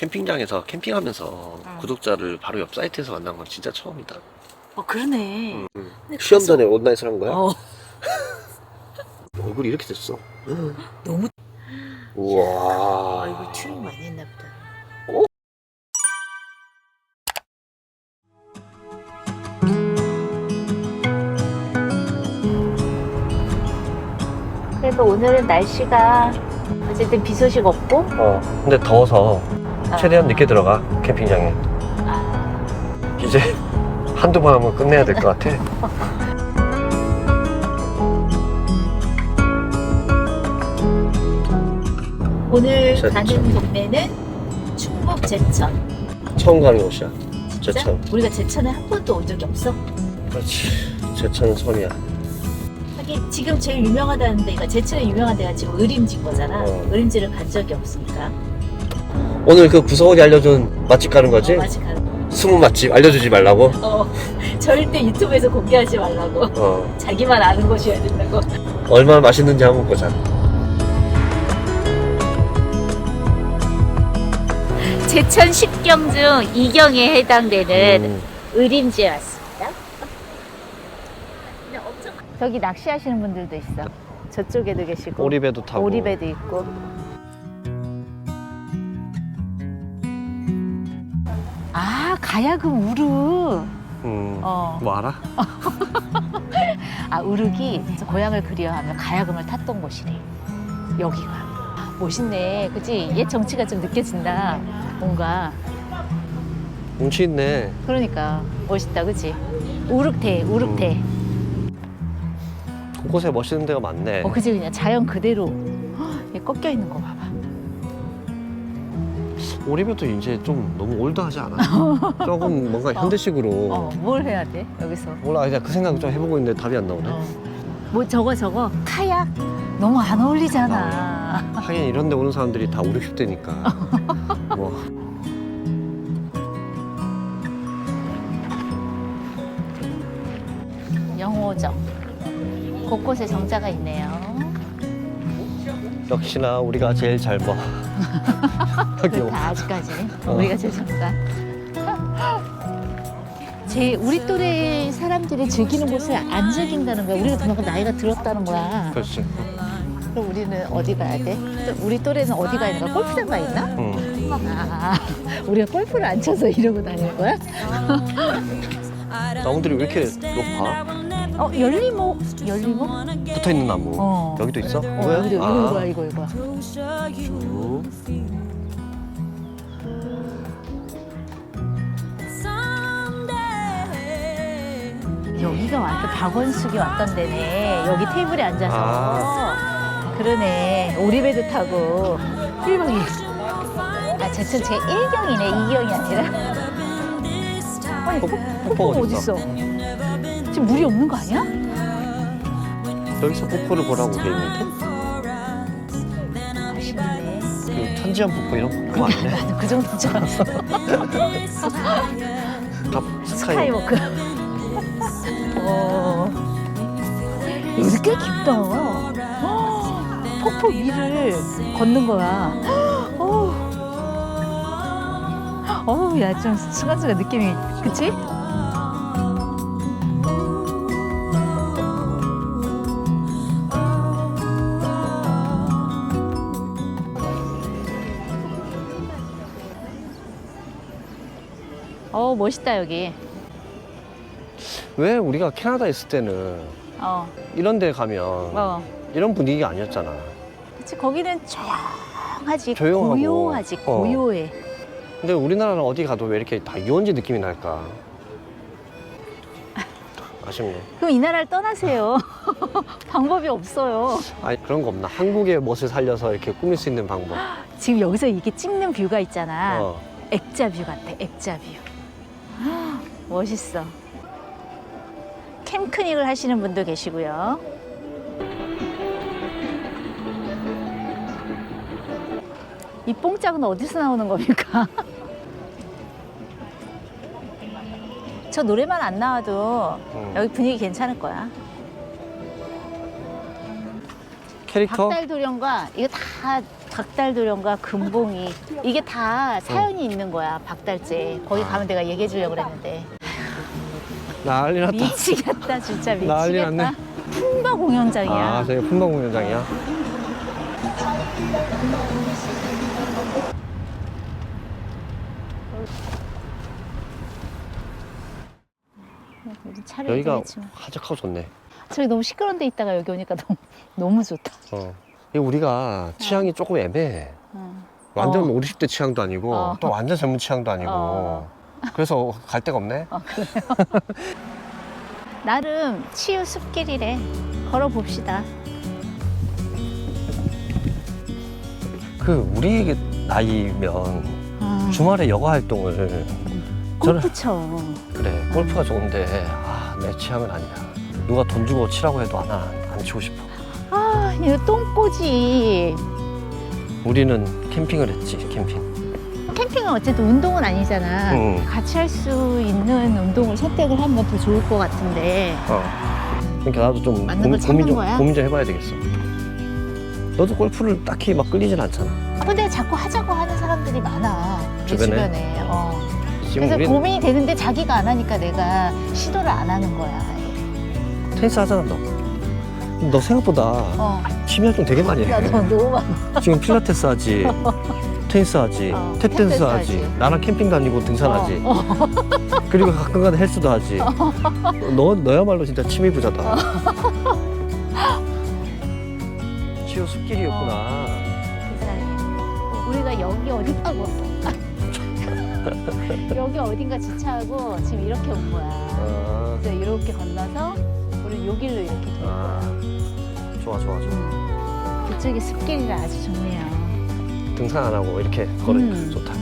캠핑장에서 캠핑하면서 구독자를 바로 옆 사이트에서 만난 건 진짜 처음이다. 어 그러네. 음. 근데 시험 가서- 전에 온라인에서 한 거야? 어 얼굴이 이렇게 됐어. 너무 우와. 아 이거 튜닝 많이 했나 보다. 그래도 오늘은 날씨가 어쨌든 비 소식 없고 어. 근데 더워서 최대한 늦게 들어가 캠핑장에. 아, 이제 한두 번 하면 끝내야 될 것 같아. 오늘 제천. 가는 동네는 충북 제천. 처음 가는 곳이야. 진짜? 제천. 우리가 제천에 한 번도 온 적이 없어. 그렇지. 제천은 섬이야. 하긴 지금 제일 유명하다는 데가 제천에 유명한 데가 지금 의림지인 거잖아. 어. 의림지를 간 적이 없으니까. 오늘 그 구석원이 알려준 맛집 가는 거지? 어, 맛이 가는 거. 숨은 맛집 알려주지 말라고? 어, 절대 유튜브에서 공개하지 말라고. 어. 자기만 아는 곳이어야 된다고. 얼마나 맛있는지 한번 보자. 제천 10경 중 2경에 해당되는 음. 의림지에 왔습니다. 저기 낚시하시는 분들도 있어. 저쪽에도 계시고. 오리배도 타고. 오리배도 있고. 가야금 우르. 음. 어. 뭐 알아? 아, 우르기 고향을 그리워하며 가야금을 탔던 곳이래. 여기가. 아, 멋있네. 그치? 옛 정치가 좀 느껴진다. 뭔가. 운치 있네. 그러니까. 멋있다. 그치? 우륵대, 우륵대. 곳곳에 멋있는 데가 많네. 어, 그치? 그냥 자연 그대로. 헉, 얘 꺾여 있는 거 봐봐. 오리배도 이제 좀 너무 올드하지 않아? 조금 뭔가 현대식으로. 어, 뭘 해야 돼? 여기서. 몰라, 그냥 그 생각 좀 해보고 있는데 답이 안 나오네. 어. 뭐 저거 저거 카약 너무 안 어울리잖아. 하긴 이런 데 오는 사람들이 다 5, 60대니까. 뭐. 영호정 곳곳에 정자가 있네요. 역시나 우리가 제일 잘 봐. 여기 그렇다 아직까지 어. 우리가 정자. 제 우리 또래 사람들이 즐기는 곳을 안 즐긴다는 거야. 우리가 그만큼 나이가 들었다는 거야. 그렇지. 그럼 우리는 어디 가야 돼? 또 우리 또래는 어디 가야 되나? 골프장 가 있나? 응. 아, 우리가 골프를 안 쳐서 이러고 다니는 거야? 나무들이 왜 이렇게 높아? 어, 열리목, 열리목? 붙어 있는 나무. 어. 여기도 있어? 어, 이거야? 여기도 이거 아. 이거야, 이거 이거. 쭉. 여기가 완전 박원숙이 왔던 데네. 여기 테이블에 앉아서. 아. 그러네. 오리배도 타고. 1박이. 아, 제천 제 1경이네. 2경이 아니라. 아니, 폭- 폭포가 폭포가 어딨어? 지금 물이 없는 거 아니야? 여기서 폭포를 보라고 돼 있는데? 그 천지연 폭포 이런 폭포 아니네? 그 정도 줄 알았어. 갑 스카이. 스카이워크. 어. 여기 꽤 깊다. 어, 폭포 위를 걷는 거야. 어. 어우, 야, 좀 순간순간 느낌이, 그치? 멋있다, 여기. 왜 우리가 캐나다 있을 때는 어, 이런 데 가면 어. 이런 분위기가 아니었잖아. 그치, 거기는 조용하지, 조용하고. 고요하지, 어. 고요해. 근데 우리나라는 어디 가도 왜 이렇게 다 유원지 느낌이 날까? 아쉽네. 그럼 이 나라를 떠나세요. 방법이 없어요. 아니 그런 거 없나? 한국의 멋을 살려서 이렇게 꾸밀 수 있는 방법. 지금 여기서 이렇게 찍는 뷰가 있잖아. 어. 액자 뷰 같아, 액자 뷰. 멋있어. 캠크닉을 하시는 분도 계시고요. 이 뽕짝은 어디서 나오는 겁니까? 저 노래만 안 나와도 음. 여기 분위기 괜찮을 거야. 캐릭터? 박달 도령과 이거 다 박달도령과 금봉이 이게 다 사연이 있는 거야 박달재 거기 가면 내가 얘기해 주려고 그랬는데 난리 났다. 미치겠다 진짜 난리 미치겠다 났네. 품바 공연장이야 아, 저기 품목 공연장이야. 우리 차를 여기가. 한적하고 좋네. 저기 너무 시끄러운 데 있다가 여기 오니까 너무 너무 좋다 어. 이게 우리가 취향이 조금 애매해. 어. 완전 어. 5, 60대 취향도 아니고 어. 또 완전 젊은 취향도 아니고. 어. 그래서 갈 데가 없네. 어, 그래요? 나름 치유 숲길이래 걸어봅시다 그 우리 나이면 아, 주말에 여가 활동을 저는 골프 쳐 그래 골프가 좋은데 아, 내 취향은 아니야. 누가 돈 주고 치라고 해도 안, 안 치고 싶어. 아, 이거 똥꼬지. 우리는 캠핑을 했지 캠핑. 캠핑은 어쨌든 운동은 아니잖아. 응. 같이 할 수 있는 운동을 선택을 하면 더 좋을 것 같은데. 어. 그러니까 나도 좀 맞는 고민, 찾는 고민 좀 거야? 고민 좀 해봐야 되겠어. 너도 골프를 딱히 막 끌리진 않잖아. 근데 자꾸 하자고 하는 사람들이 많아. 내 주변에? 주변에. 어. 지금 그래서 우리 고민이 되는데 자기가 안 하니까 내가 시도를 안 하는 거야. 테니스 하잖아 너. 너 생각보다 어. 취미 활동 되게 많이 해. 야, 너 너무 많아. 지금 필라테스 하지, 테니스 하지, 어, 탭댄스 하지, 하지. 나랑 캠핑 다니고 등산하지. 어, 어. 그리고 가끔가다 헬스도 하지. 너 너야말로 진짜 취미 부자다. 치유 숲길이었구나. 세상에. 우리가 여기 어디가고 여기 어딘가 주차하고 지금 이렇게 온 거야. 아, 그래서 이렇게 건너서 우리 요 길로 이렇게 돌 거야. 아, 좋아 좋아 좋아. 그쪽이 숲길이라 아주 좋네요. 등산 안 하고 이렇게 걸으니까 음. 좋다.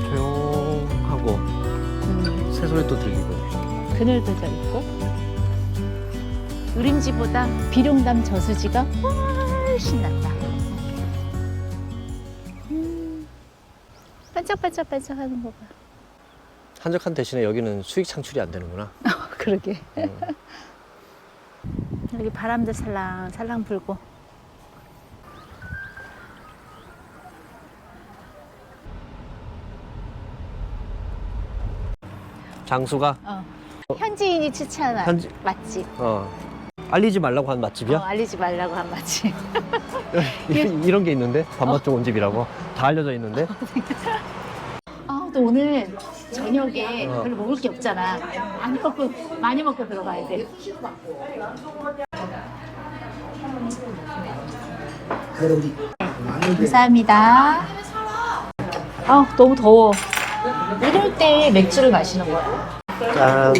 조용하고 음, 새소리도 들리고. 그늘도 져 있고 우림지보다 비룡담 저수지가 훨씬 낫다. 음, 반짝반짝반짝 하는 거 봐. 한적한 대신에 여기는 수익 창출이 안 되는구나. 그러게. 음. 여기 바람도 살랑 살랑 불고. 장수가 어. 현지인이 추천한 현지- 맛집. 어, 알리지 말라고 한 맛집이야? 어, 알리지 말라고 한 맛집. 이- 이런 게 있는데 밥맛 좋은 집이라고 다 알려져 있는데 아, 또 오늘 저녁에 어. 별로 먹을 게 없잖아. 많이 먹고 많이 먹고 들어가야 돼. 감사합니다. 아, 너무 더워. 이럴 때 맥주를 마시는 거야. 짠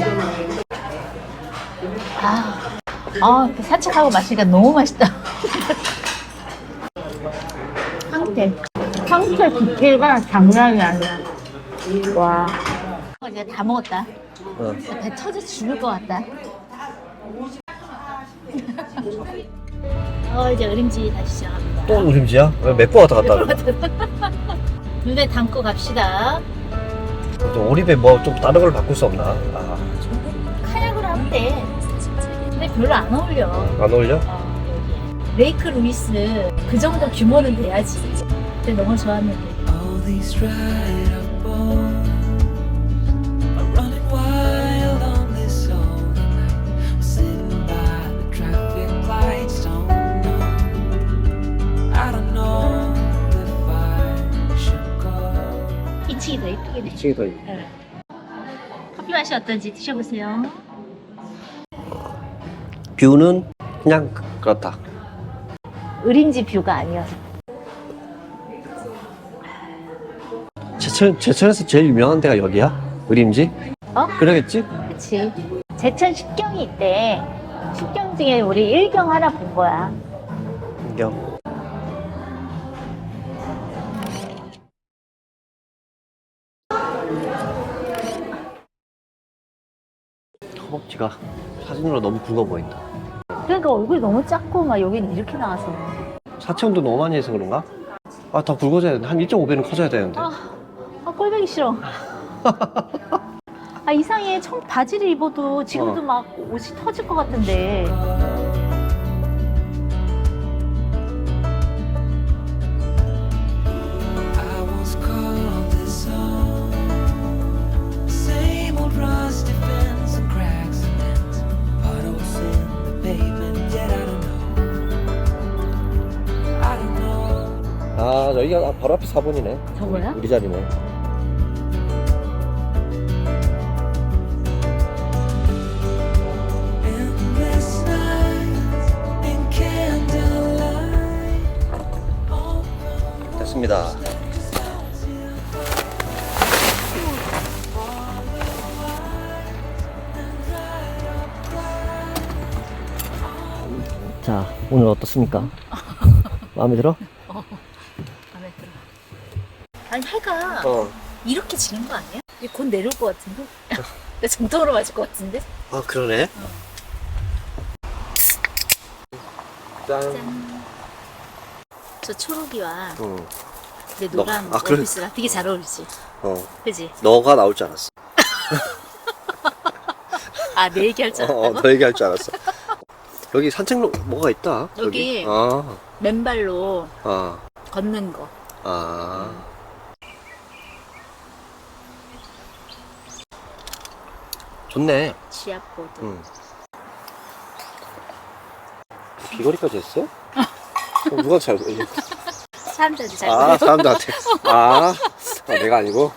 아, 아 산책하고 마시니까 너무 맛있다. 황태. 황태 뷔페가 장난이 아니야. 와. 이제 다 먹었다. 어. 배 터져 죽을 것 같다. 어, 이제 으림지 다시 시작합니다. 또 우림지야? 몇번 왔다 갔다 하는 눈에 담고 갑시다. 거야? 오리배 뭐좀 다른 걸 바꿀 수 없나? 아, 카약으로 하면 돼. 근데 별로 안 어울려. 안 어울려? 어, 여기. 레이크 루이스 그 정도 규모는 돼야지. 근데 너무 좋았는데. All these 2층이 더 네. 커피 맛이 어떤지 드셔보세요. 뷰는 그냥 그렇다 으림지 뷰가 아니어서. 제천, 제천에서 제일 유명한 데가 여기야? 의림지? 어? 그러겠지? 그치. 제천 십경이 있대. 십경 중에 우리 일경 하나 본 거야. 인경 허벅지가 사진으로 너무 굵어 보인다 그러니까 얼굴이 너무 작고 막 여기는 이렇게 나와서. 사체온도 너무 많이 해서 그런가? 아 더 굵어져야 돼. 한 1.5배는 커져야 되는데 아, 아 꼴보기 싫어. 아 이상해. 청 바지를 입어도 지금도 어. 막 옷이 터질 것 같은데. 아 여기가 바로 앞에 4번이네 저거야? 우리 자리네 in candlelight. 됐습니다 자 오늘 어떻습니까? 마음에 들어? 마음에 들어. 아니 해가 어. 이렇게 지는 거 아니야? 이제 곧 내려올 것 같은데? 나 정통으로 맞을 것 같은데? 아 그러네 짠 짠. 저 초록이와 응. 내 너- 노란 아, 그래? 원피스가 되게 잘 어울리지? 어 그지? 너가 나올 줄 알았어 아, 내 얘기할 줄 어, 알았다고? 너 얘기할 줄 알았어 여기 산책로 뭐가 있다 여기. 아, 맨발로 아, 걷는 거. 아. 좋네 지압보드. 응. 귀걸이까지 했어? 어, 누가 잘 보여? 사람들이 잘아 보여. 사람들한테 아, 아 내가 아니고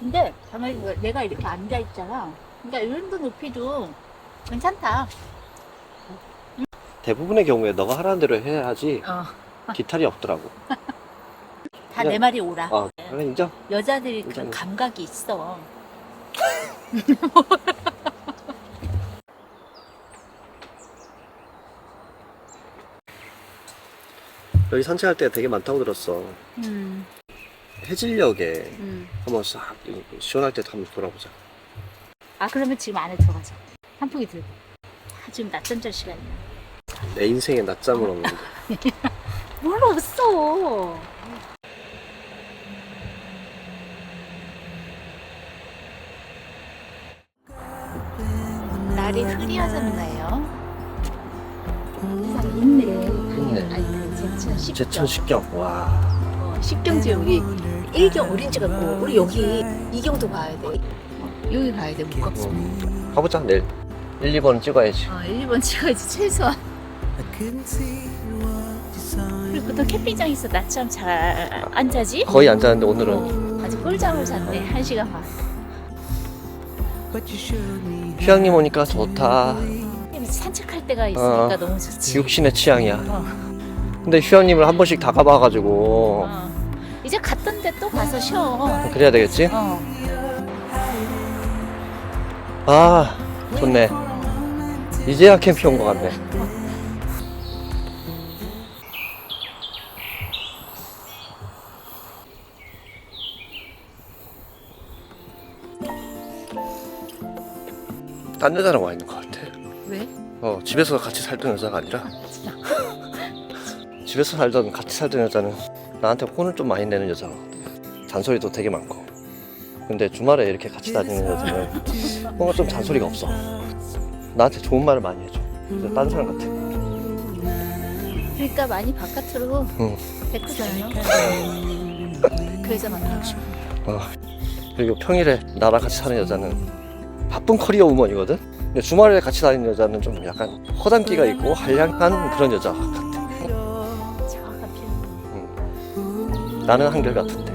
근데 가만히 내가 이렇게 앉아 있잖아. 그러니까 이 정도 높이도 괜찮다. 대부분의 경우에 너가 하라는 대로 해야지 어. 기탈이 없더라고 다내 말이 오라. 아 그래 인정 여자들이 그런 인정. 감각이 있어. 여기 산책할 때 되게 많다고 들었어 음, 해질녘에 음. 한번 싹 시원할 때 한번 돌아보자 아, 그러면 지금 안에 들어가자. 한풍이 들고. 아, 지금 낮잠 잘 시간이야. 내 인생에 낮잠을 없는데 뭘 없어. 흐려졌나요? 세상에 있네. 있네. 아니, 그 제천 식경 와 어, 십경지 여기 일경 오렌지 같고 우리 여기 이경도 가야 돼. 어, 여기 가야 돼. 못 갔어. 어. 가보자 내일 1, 2번 찍어야지 어, 1, 2번 찍어야지 최소한. 그리고 또 캠핑장에서 낮잠 잘 안 자지? 거의 안 자는데 오늘은 어, 아주 꿀잠을 잤네. 한 시간 반. 휴양림 오니까 좋다 산책할 때가 있으니까 어. 너무 좋지. 육신의 취향이야 어, 근데 휴양림을 한 번씩 다 가봐가지고 어. 이제 갔던 데 또 가서 쉬어. 그래야 되겠지? 어. 아 좋네 이제야 캠핑 온 것 같네 딴 여자랑 와 있는 것 같아 왜? 어 집에서 같이 살던 여자가 아니라 집에서 살던 같이 살던 여자는 나한테 혼을 좀 많이 내는 여자가 잔소리도 되게 많고 근데 주말에 이렇게 같이 다니는 여자는 뭔가 좀 잔소리가 없어 나한테 좋은 말을 많이 해줘 그래서 딴 사람 같아 그러니까 많이 바깥으로 응. 뱉잖아요. 그 여자 만나고 싶어. 어. 그리고 평일에 나랑 같이 사는 여자는 바쁜 커리어 우먼이거든 근데 주말에 같이 다니는 여자는 좀 약간 허당기가 있고 한량한 그런 여자 같아 정확한 표현. 나는 한결 같은데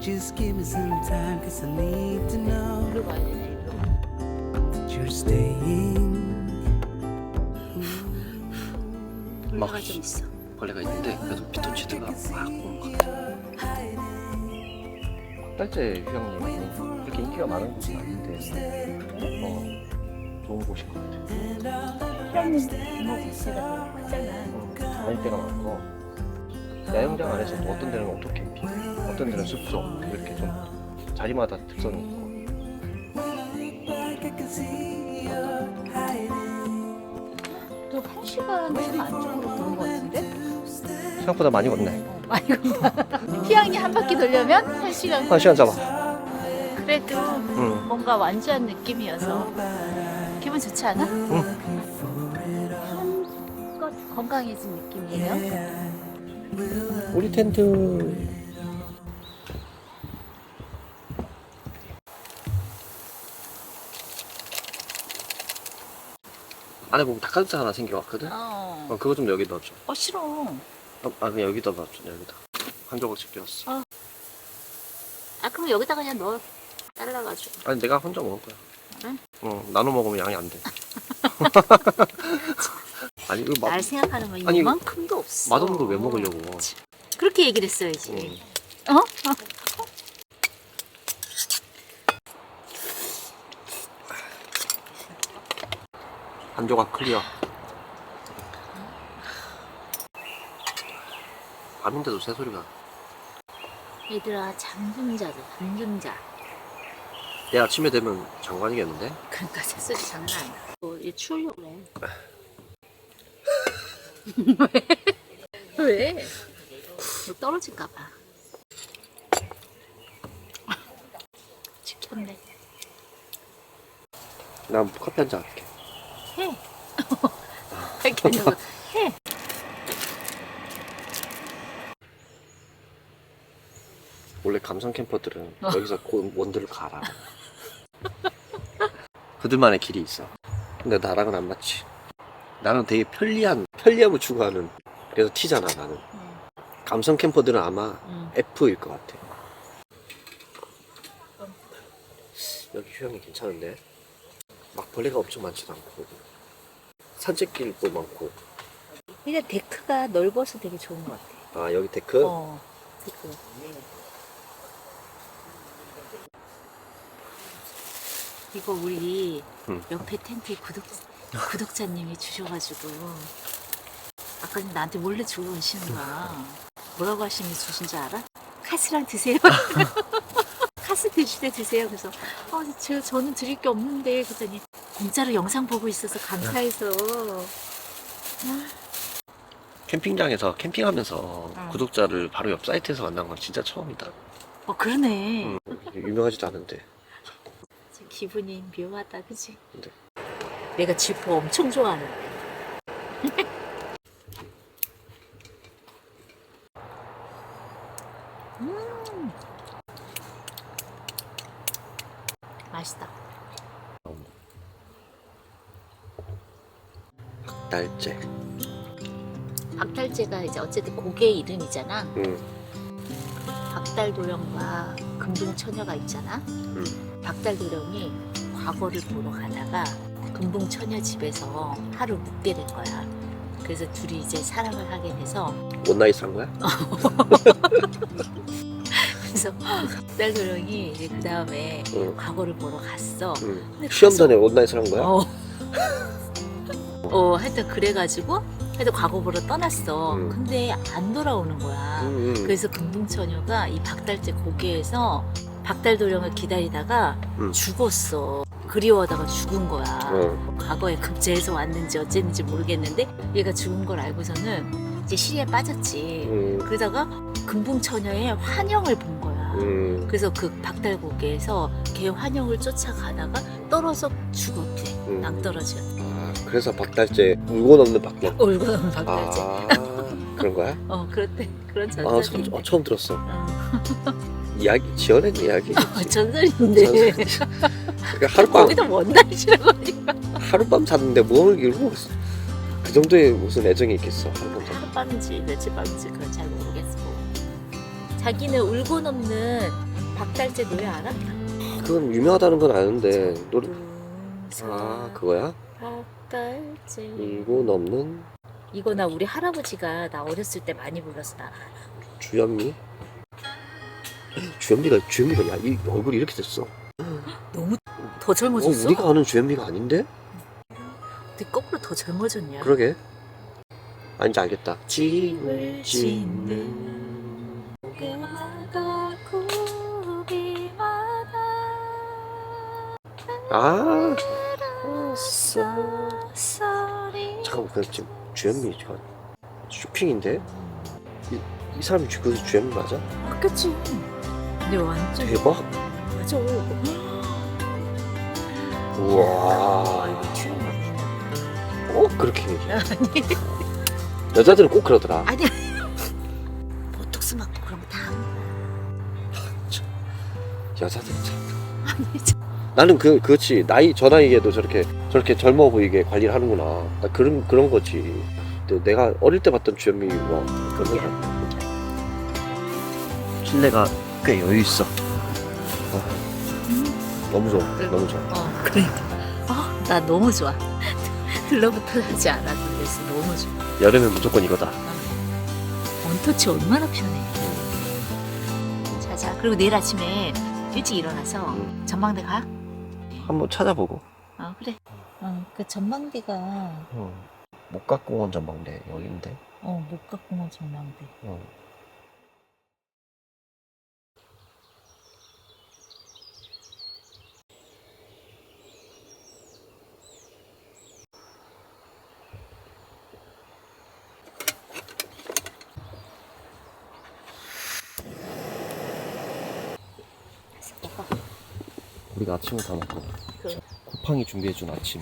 Just give me some time, cause I need to know 일로 가야 되네. 일로. that you're staying. 벌레가 좀 있어. 벌레가 있는데 그래도 피톤치드가 막 오는 아 딸째 휴양림이 이렇게 인기가 많은 곳은 아닌데 어, 좋은 곳인 것 같아 피라미드 규모 자체가 크잖아. 어, 다닐 때가 많고 야영장 안에서 도 어떤 데는 오토캠핑 어떤 데는 숲속 이렇게 좀 자리마다 특성이 있고. 또한 시간 좀 안쪽으로 도는 것 같은데? 생각보다 많이 걷네 어, 많이 건다. 휴양이 한 바퀴 돌려면 한 시간. 한 시간 잡아 그래도 응. 뭔가 완주한 느낌이어서 기분 좋지 않아? 한껏 건강해진 느낌이에요. 우리 텐트 안에 보면 닭가슴살 하나 생겨왔거든? 어. 어, 그거 좀 여기 넣어줘. 어 싫어. 어, 아, 그냥 여기다 넣어줘, 여기다. 한 조각씩 끼웠어. 아 그럼 여기다 그냥 넣어. 잘라가지고. 아니, 내가 혼자 먹을 거야. 그래? 어, 나눠 먹으면 양이 안 돼. 아니, 이거 맛, 날 생각하는 건 아니, 이만큼도 없어. 맛없는 걸 왜 먹으려고. 그렇게 얘기를 했어야지. 응. 어? 한 조각 클리어. 밤인데도 새소리가. 얘들아 잠좀 자자. 잠좀 자. 내일 아침에 되면 장관이겠는데? 그러니까 새소리 장난 아니야. 뭐, 얘 추우려고 그래. 왜? 왜? 너 떨어질까 봐. 지켰네. 난 커피 한 잔 할게. 해. 이렇게 하냐고. 해. 원래 감성 캠퍼들은 여기서 고- 원두를 갈아. 그들만의 길이 있어. 근데 나랑은 안 맞지. 나는 되게 편리한, 편리함을 추구하는. 그래서 T잖아, 나는. 응. 감성 캠퍼들은 아마 응. F일 것 같아. 여기 휴양이 괜찮은데? 막 벌레가 엄청 많지도 않고. 산책길도 많고. 근데 데크가 넓어서 되게 좋은 것 같아. 아, 여기 데크? 어, 데크. 이거 우리 응. 옆에 텐트 구독, 구독자님이 주셔가지고 아까 나한테 몰래 주고 오시는 거야. 뭐라고 하시는 주신 줄 알아? 카스랑 드세요. 카스 드실 때 드세요. 그래서 어, 저, 저는 드릴 게 없는데 그랬더니 공짜로 영상 보고 있어서 감사해서 캠핑장에서 캠핑하면서 구독자를 바로 옆 사이트에서 만난 건 진짜 처음이다. 어 그러네. 음, 유명하지도 않은데. 기분이 묘하다, 그치? 네. 내가 지퍼 엄청 좋아하는데. 음. 맛있다. 달째. 박달재가 이제 어쨌든 고개의 이름이잖아. 응. 박달 도령과 금붕처녀가 있잖아. 응. 박달도령이 과거를 보러 가다가 금붕처녀 집에서 하루 묵게 된 거야. 그래서 둘이 이제 사랑을 하게 돼서 원나잇 한 거야? 그래서 박달도령이 이제 그 다음에 응. 과거를 보러 갔어. 응. 근데 시험 가서- 전에 원나잇을 한 거야? 어. 어, 하여튼 그래가지고 하여튼 과거 보러 떠났어. 음. 근데 안 돌아오는 거야. 응, 응. 그래서 금붕처녀가 이 박달재 고개에서 박달 도령을 기다리다가 음. 죽었어. 그리워하다가 죽은 거야. 어. 과거에 급제해서 왔는지 어쨌는지 모르겠는데 얘가 죽은 걸 알고서는 이제 시리에 빠졌지. 응. 그러다가 금붕처녀의 환영을 본 거야. 응. 그래서 그 박달고개에서 걔 환영을 쫓아가다가 떨어져 죽었대. 음. 낭떨어져. 아, 그래서 박달재 울고 넘는 박달. 울고 나면 박달재. 아, 그런 거야? 어, 그렇대. 그런 아, 전설이. 처음, 어, 처음 들었어. 어, 이야기, 지어낸 이야기. 전설인데. 그러니까 하룻밤, 거기다 원달이라고 하니까. 하룻밤 잤는데 뭘 이러고 그 정도의 무슨 애정이 있겠어. 하룻밤 잤 하룻밤인지 며칠 밤인지 그건 잘 모르겠어. 자기는 울고 넘는 박달재 노래 알아? 그건 유명하다는 건 아는데, 노래, 아, 그거야? 박달재. 울고 넘는 이거 나 우리 할아버지가 나 어렸을 때 많이 불렀어. 나 주현미? 주현미가, 주현미가, 야, 이 얼굴이 이렇게 됐어. 너무 더 어, 젊어졌어? 우리가 아는 주현미가 아닌데? 근데 거꾸로 더 젊어졌냐? 그러게. 아닌지 알겠다. 집을 집을 짓는. 고개마다 구비마다 아, 잠깐만, 그 지금 주현미가 쇼핑인데? 이, 이 사람이 주- 그 주현미 맞아? 바뀌었지 근데 완전 대박. 맞아 우와. 아 이거 튀어 꼭 그렇게 얘기해. 아니 여자들은 꼭 그러더라. 아니 보톡스 맞고 그런 거다 여자들은 참. 아니 참. 나는 그, 그렇지. 나이, 저 나이에도 저렇게 저렇게 젊어 보이게 관리를 하는구나. 나 그런 그런 거지. 근데 내가 어릴 때 봤던 주현미 뭐 그런 거. 실내가 꽤 여유 있어. 아, 너무 좋아. 너무 좋아. 어, 그러니까. 어, 나 너무 좋아. 들러붙어 하지 않아도 그래서 너무 좋아. 여름엔 무조건 이거다. 원터치 얼마나 편해. 자자. 그리고 내일 아침에 일찍 일어나서 음. 전망대 가? 한번 찾아보고. 어, 그래. 어, 그 전망대가 어. 목각공원 전망대 여기인데. 어, 목각공원 전망대. 어. 우리가 아침을 다 먹고 그래. 쿠팡이 준비해준 아침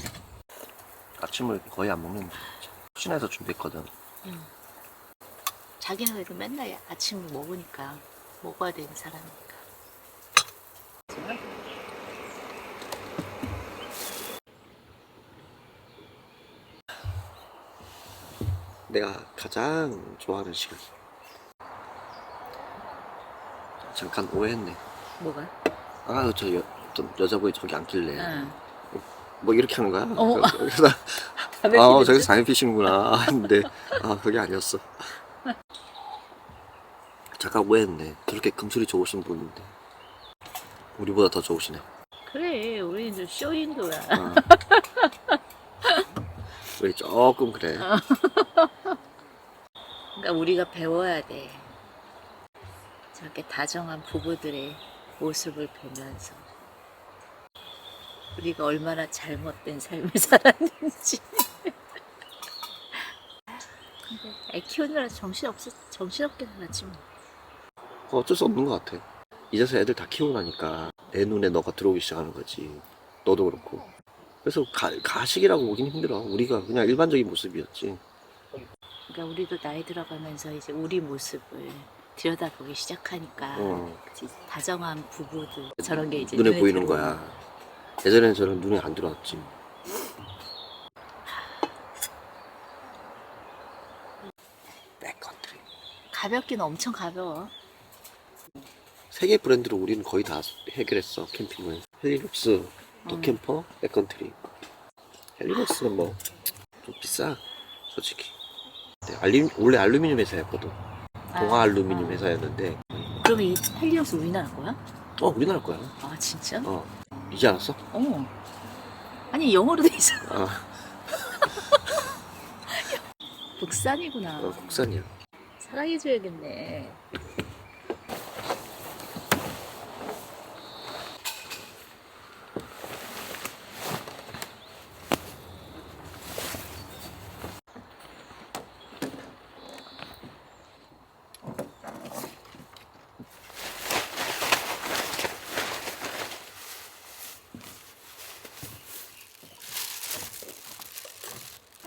아침을 거의 안 먹는데 푸신해서 준비했거든 자기는 그래도 맨날 아침을 먹으니까 먹어야 되는 사람이니까. 내가 가장 좋아하는 시간 잠깐 오해했네 뭐가? 아까 저 여, 좀 여자분이 저기 앉길래 응. 뭐 이렇게 하는 거야? 어. 그래서 아 저기서 담배 피시는구나 했는데 아 그게 아니었어 잠깐 오해했네 저렇게 금술이 좋으신 분인데 우리보다 더 좋으시네 그래, 우리는 좀 쇼인도야. 어. 우리 조금 그래 그러니까 우리가 배워야 돼. 저렇게 다정한 부부들의 모습을 보면서 우리가 얼마나 잘못된 삶을 살았는지. 근데 애 키우느라 정신 없어 정신 없게 살았지 뭐. 그거 어쩔 수 없는 것 같아 이제서 애들 다 키우고 나니까 내 눈에 너가 들어오기 시작하는 거지 너도 그렇고 그래서 가, 가식이라고 보긴 힘들어 우리가 그냥 일반적인 모습이었지 그러니까 우리도 나이 들어가면서 이제 우리 모습을 들여다보기 시작하니까 어. 그치, 다정한 부부들 저런 게 이제 눈에 보이는 들어오는 거야 예전에는 저는 눈에 안 들어왔지. 백컨트리 가볍긴 엄청 가벼워. 세개 브랜드로 우리는 거의 다 해결했어 캠핑을. 헬리룩스, 도캠퍼, 백컨트리 헬리룩스는 뭐 좀 비싸 솔직히. 근데 알루, 원래 알루미늄 회사였거든. 동아 아, 알루미늄 아. 회사였는데. 그러면 이 헬리옥스 우리나라 거야? 어 우리나라 거야. 아 진짜? 어 이제 알았어? 어. 아니 영어로 돼 있어. 아 국산이구나. 어, 국산이야 사랑해줘야겠네.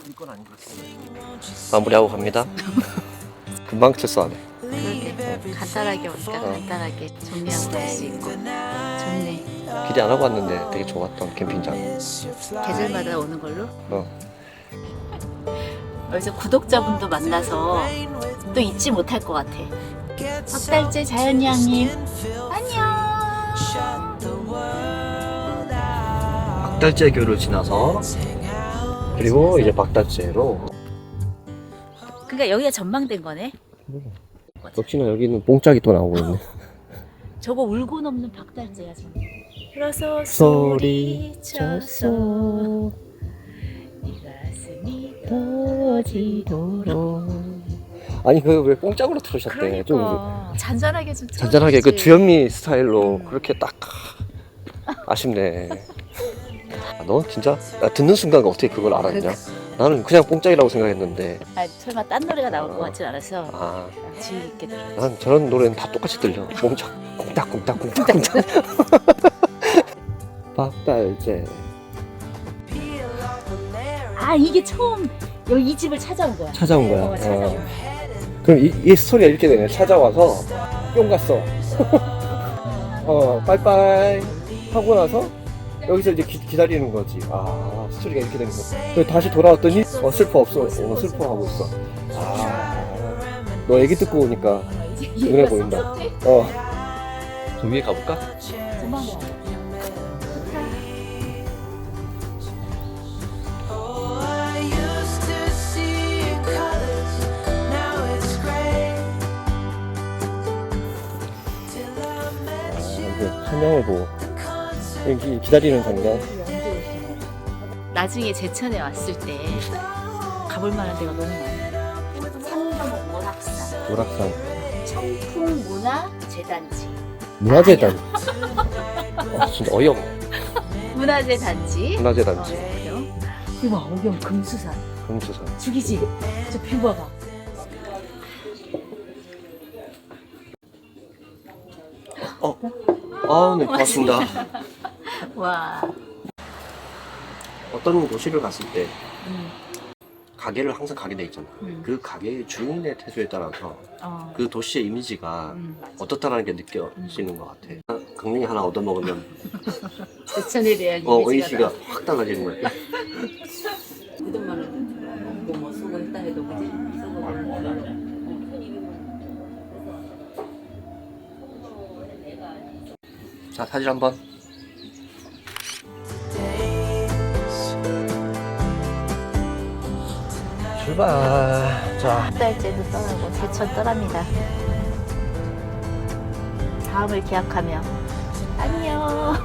이건 아닌 것 같아 마무리하고 갑니다 금방 철수하네 그렇게 간단하게 오니까 간단하게 정리하고 갈 수 있고 좋네. 기대 안 하고 왔는데 되게 좋았던 캠핑장 계절마다 오는 걸로. 어. 그래서 구독자분도 만나서 또 잊지 못할 것 같아. 박달재 자연이 양님 안녕. 박달재 교를 지나서 그리고 이제 박달재로 그러니까 여기가 전망된 거네. 역시나 여기는 뽕짝이 또 나오고 있네 저거 울고 넘는 박달재야 저거. 그래서 소리쳐서 소리쳐서 네 가슴이 터지도록 아니 그 왜 뽕짝으로 틀으셨대 그러니까 좀 잔잔하게 좀 잔잔하게 그 틀어주지. 주현미 스타일로 음. 그렇게 딱 아쉽네 아, 너 진짜 야, 듣는 순간 어떻게 그걸 알았냐 나는 그냥 뽕짝이라고 생각했는데 아, 설마 딴 노래가 나올 것 같진 않아서 아, 주의 있게 들어. 난 저런 노래는 다 똑같이 들려 뽕짝 꽁딱꽁딱 꽁딱꽁딱 박달재 아 이게 처음 여기 이 집을 찾아온 거야. 찾아온 거야 어, 찾아온 어. 거야. 그럼 이, 이 스토리가 이렇게 되네. 찾아와서 뿅 갔어. 어, 빠이빠이 하고 나서 여기서 이제 기, 다리는 거지. 아, 스토리가 이렇게 되는 거. 그래서 다시 돌아왔더니, 어, 슬퍼 없어. 어, 슬퍼하고 있어. 아, 너 얘기 듣고 오니까 눈에 보인다. 어. 저 위에 가볼까? 고마워. 기 기다리는 장면. 나중에 제천에 왔을 때 가볼 만한 데가 너무 많아요. 상동 오락산, 오락산. 청풍 문화 재단지, 문화재단. 아, 진짜 어이없네. 문화재 단지. 문화재 단지. 어, 그래요? 이거 봐, 오경 금수산. 금수산. 죽이지? 저 뷰 봐봐. 어. 아, 네, 고맙습니다. 와. 어떤 도시를 갔을 때 음, 가게를 항상 가게 돼 있잖아. 음. 그 가게의 주인의 태도에 따라서 어. 그 도시의 이미지가 음. 어떻다라는 게 느껴지는 것 같아. 강릉이 하나 얻어먹으면 제천에 대한 어, 이미지가 의지가 확 달라지는 거야. 그동안은 뭐, 뭐 쓰고 했다 해도 그지? 자, 사진 한 번. 출발. 자, 달째도 떠나고 제천 떠납니다. 다음을 기약하며 안녕.